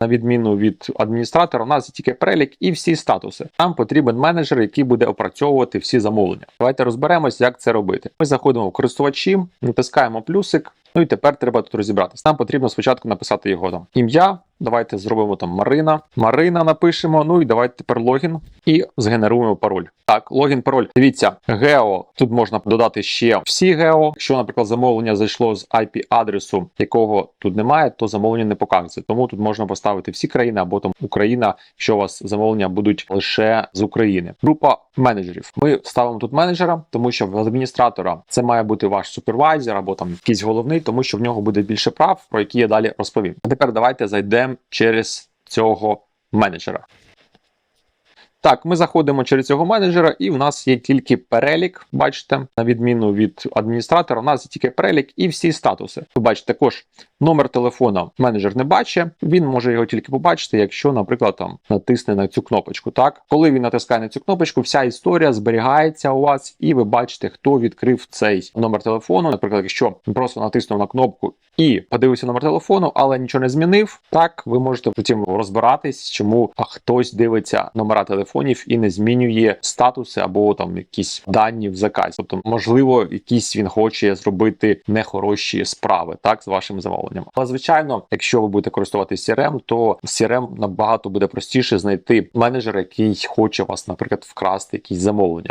на відміну від адміністратора, у нас тільки перелік і всі статуси. Нам потрібен менеджер, який буде опрацьовувати всі замовлення. Давайте розберемось, як це робити. Ми заходимо в користувачі, натискаємо плюсик. Ну і тепер треба тут розібратися. Нам потрібно спочатку написати його там ім'я. Давайте зробимо там Марина. Марина напишемо. Ну і давайте тепер логін і згенеруємо пароль. Так, логін, пароль. Дивіться, гео. Тут можна додати ще всі гео. Якщо, наприклад, замовлення зайшло з IP-адресу, якого тут немає, то замовлення не показується. Тому тут можна поставити всі країни або там Україна, якщо у вас замовлення будуть лише з України. Група менеджерів. Ми ставимо тут менеджера, тому що в адміністратора це має бути ваш супервайзер або там якийсь головний, тому що в нього буде більше прав, про які я далі розповім. А тепер давайте зайдемо через цього менеджера. Так, ми заходимо через цього менеджера, і в нас є тільки перелік. Бачите, на відміну від адміністратора, у нас є тільки перелік і всі статуси. Ви бачите, також номер телефона менеджер не бачить. Він може його тільки побачити, якщо, наприклад, там натисне на цю кнопочку. Так, коли він натискає на цю кнопочку, вся історія зберігається у вас, і ви бачите, хто відкрив цей номер телефону. Наприклад, якщо просто натиснув на кнопку і подивився номер телефону, але нічого не змінив. Так, ви можете потім розбиратись, чому хтось дивиться номера телефонів і не змінює статуси або там якісь дані в заказі. Тобто, можливо, якісь він хоче зробити нехороші справи, так з вашим замовленням. Але звичайно, якщо ви будете користуватися CRM, то CRM набагато буде простіше знайти менеджера, який хоче вас, наприклад, вкрасти якісь замовлення.